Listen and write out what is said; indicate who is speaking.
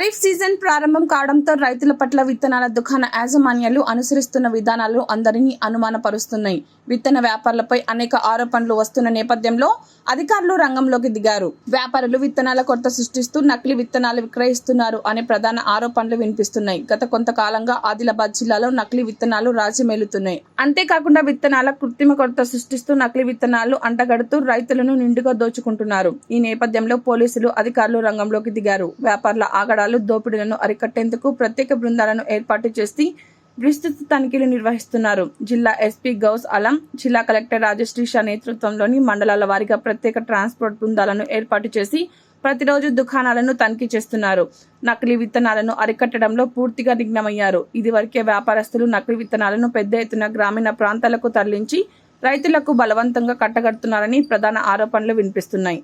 Speaker 1: Kharif season ప్రారంభం కావడంతో రైతుల పట్ల విత్తనాల దుకాణ యాజమాన్యాలు అనుసరిస్తున్న విధానాలు అందరినీ అనుమానపరుస్తున్నాయి. విత్తన వ్యాపారులపై అనేక ఆరోపణలు వస్తున్న నేపథ్యంలో అధికారులు రంగంలోకి దిగారు. వ్యాపారులు విత్తనాల కొరత సృష్టిస్తూ నకిలీ విత్తనాలు విక్రయిస్తున్నారు అనే ప్రధాన ఆరోపణలు వినిపిస్తున్నాయి. గత కొంతకాలంగా ఆదిలాబాద్ జిల్లాలో నకిలీ విత్తనాలు రాజ్యమేలుతున్నాయి అంతేకాకుండా విత్తనాల కృత్రిమ కొరత సృష్టిస్తూ నకిలీ విత్తనాలు అంటగడుతూ రైతులను నిండుగా దోచుకుంటున్నారు. ఈ నేపథ్యంలో పోలీసులు అధికారులు రంగంలోకి దిగారు. వ్యాపారుల ఆగడాలు దోపిడీలను అరికట్టేందుకు ప్రత్యేక బృందాలను ఏర్పాటు చేసి విస్తృత తనిఖీలు నిర్వహిస్తున్నారు. జిల్లా ఎస్పీ గౌస్ అలం జిల్లా కలెక్టర్ రాజశ్రీ షా నేతృత్వంలోని మండలాల వారీగా ప్రత్యేక ట్రాన్స్పోర్ట్ బృందాలను ఏర్పాటు చేసి ప్రతిరోజు దుకాణాలను తనిఖీ చేస్తున్నారు. నకిలీ విత్తనాలను అరికట్టడంలో పూర్తిగా నిఘ్నమయ్యారు. ఇదివరకే వ్యాపారస్తులు నకిలీ విత్తనాలను పెద్ద ఎత్తున గ్రామీణ ప్రాంతాలకు తరలించి రైతులకు బలవంతంగా కట్టగడుతున్నారని ప్రధాన ఆరోపణలు వినిపిస్తున్నాయి.